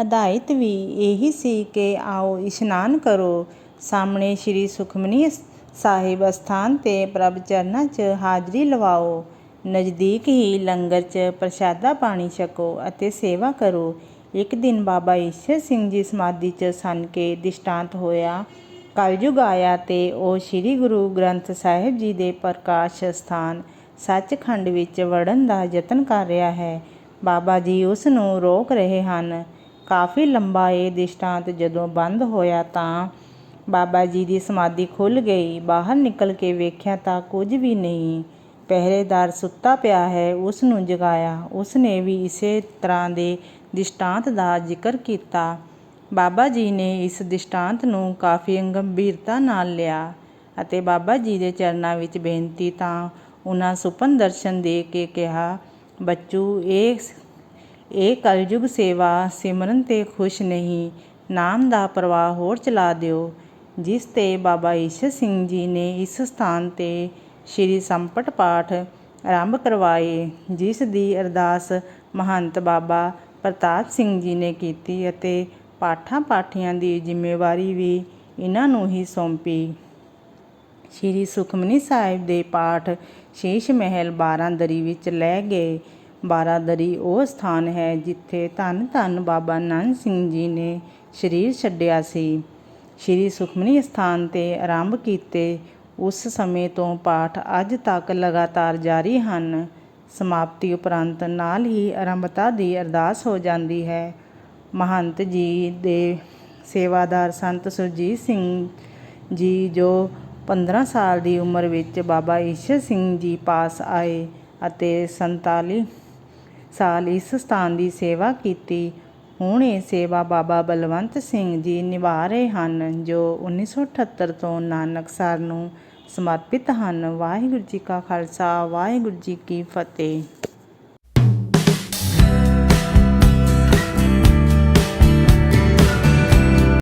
ਹਦਾਇਤ ਵੀ ਇਹੀ ਸੀ ਕਿ ਆਓ ਇਸ਼ਨਾਨ ਕਰੋ। ਸਾਹਮਣੇ ਸ੍ਰੀ ਸੁਖਮਨੀ ਸਾਹਿਬ ਅਸਥਾਨ ਤੇ ਪ੍ਰਭ ਚਰਨਾਂ 'ਚ ਹਾਜ਼ਰੀ ਲਵਾਓ। ਨਜ਼ਦੀਕ ਹੀ ਲੰਗਰ 'ਚ ਪ੍ਰਸ਼ਾਦਾ ਪਾਣੀ ਛਕੋ ਅਤੇ ਸੇਵਾ ਕਰੋ। ਇੱਕ ਦਿਨ ਬਾਬਾ ਈਸ਼ਰ ਸਿੰਘ ਜੀ ਸਮਾਧੀ 'ਚ ਸਨ ਕੇ ਦਿਸ਼ਟਾਂਤ ਹੋਇਆ। ਕਲਯੁਗ ਆਇਆ ਤੇ ਉਹ ਸ੍ਰੀ ਗੁਰੂ ਗ੍ਰੰਥ ਸਾਹਿਬ ਜੀ ਦੇ ਪ੍ਰਕਾਸ਼ ਸਥਾਨ ਸੱਚਖੰਡ ਵਿੱਚ ਵੜਨ ਦਾ ਯਤਨ ਕਰ ਰਿਹਾ ਹੈ। ਬਾਬਾ ਜੀ ਉਸ ਨੂੰ ਰੋਕ ਰਹੇ ਹਨ। ਕਾਫੀ ਲੰਬਾ ਇਹ ਦਿਸ਼ਟਾਂਤ ਜਦੋਂ ਬੰਦ ਹੋਇਆ ਤਾਂ ਬਾਬਾ ਜੀ ਦੀ ਸਮਾਧੀ ਖੁੱਲ ਗਈ। ਬਾਹਰ ਨਿਕਲ ਕੇ ਵੇਖਿਆ ਤਾਂ ਕੁਝ ਵੀ ਨਹੀਂ। ਪਹਿਰੇਦਾਰ ਸੁੱਤਾ ਪਿਆ ਹੈ, ਉਸ ਨੂੰ ਜਗਾਇਆ। ਉਸ ਨੇ ਵੀ ਇਸੇ ਤਰ੍ਹਾਂ ਦੇ ਦਿਸ਼ਟਾਂਤ ਦਾ ਜ਼ਿਕਰ ਕੀਤਾ। ਬਾਬਾ ਜੀ ਨੇ ਇਸ ਦਿਸ਼ਟਾਂਤ ਨੂੰ ਕਾਫੀ ਗੰਭੀਰਤਾ ਨਾਲ ਲਿਆ ਅਤੇ ਬਾਬਾ ਜੀ ਦੇ ਚਰਨਾਂ ਵਿੱਚ ਬੇਨਤੀ ਤਾਂ ਉਹਨਾਂ ਸੁਪਨ ਦਰਸ਼ਨ ਦੇ ਕੇ ਕਿਹਾ, ਬੱਚੂ, ਇਹ ਇਹ ਕਲਯੁਗ ਸੇਵਾ, ਸਿਮਰਨ ਤੇ ਖੁਸ਼ ਨਹੀਂ, ਨਾਮ ਦਾ ਪ੍ਰਵਾਹ ਹੋਰ ਚਲਾ ਦਿਓ, ਜਿਸ ਤੇ ਬਾਬਾ ਈਸ਼ਰ ਸਿੰਘ ਜੀ ਨੇ ਇਸ ਸਥਾਨ ਤੇ ਸ਼੍ਰੀ ਸੰਪਟ ਪਾਠ ਆਰੰਭ ਕਰਵਾਏ, ਜਿਸ ਦੀ ਅਰਦਾਸ ਮਹੰਤ ਬਾਬਾ ਪ੍ਰਤਾਪ ਸਿੰਘ ਜੀ ਨੇ ਕੀਤੀ ਅਤੇ ਪਾਠਾਂ ਪਾਠੀਆਂ ਦੀ ਜ਼ਿੰਮੇਵਾਰੀ ਵੀ ਇਹਨਾਂ ਨੂੰ ਹੀ ਸੌਂਪੀ। ਸ਼੍ਰੀ ਸੁਖਮਨੀ ਸਾਹਿਬ ਦੇ ਪਾਠ ਸ਼ੀਸ਼ ਮਹਿਲ ਬਾਰਾਂਦਰੀ ਵਿੱਚ ਲੈ ਗਏ ਬਾਰਾਦਰੀ ਉਹ ਸਥਾਨ ਹੈ ਜਿੱਥੇ ਧੰਨ ਧੰਨ ਬਾਬਾ ਨੰਦ ਸਿੰਘ ਜੀ ਨੇ ਸਰੀਰ ਛੱਡਿਆ ਸੀ। ਸ਼੍ਰੀ ਸੁਖਮਨੀ ਸਥਾਨ ਤੇ ਆਰੰਭ ਕੀਤੇ ਉਸ ਸਮੇਂ ਤੋਂ ਪਾਠ ਅੱਜ ਤੱਕ ਲਗਾਤਾਰ ਜਾਰੀ ਹਨ। ਸਮਾਪਤੀ ਉਪਰੰਤ ਨਾਲ ਹੀ ਆਰੰਭਤਾ ਦੀ ਅਰਦਾਸ ਹੋ ਜਾਂਦੀ ਹੈ। ਮਹੰਤ ਜੀ ਦੇ ਸੇਵਾਦਾਰ ਸੰਤ ਸੁਰਜੀਤ ਸਿੰਘ ਜੀ ਜੋ 15 ਸਾਲ ਦੀ ਉਮਰ ਵਿੱਚ ਬਾਬਾ ਈਸ਼ਰ ਸਿੰਘ ਜੀ ਪਾਸ ਆਏ ਅਤੇ 47 ਸਾਲ ਇਸ ਸਥਾਨ ਦੀ ਸੇਵਾ ਕੀਤੀ। ਹੁਣ ਇਹ ਸੇਵਾ ਬਾਬਾ ਬਲਵੰਤ ਸਿੰਘ ਜੀ ਨਿਭਾ ਰਹੇ ਹਨ, ਜੋ 1978 ਤੋਂ ਨਾਨਕਸਰ ਨੂੰ ਸਮਰਪਿਤ ਹਨ। ਵਾਹਿਗੁਰੂ ਜੀ ਕਾ ਖਾਲਸਾ, ਵਾਹਿਗੁਰੂ ਜੀ ਕੀ ਫਤਿਹ।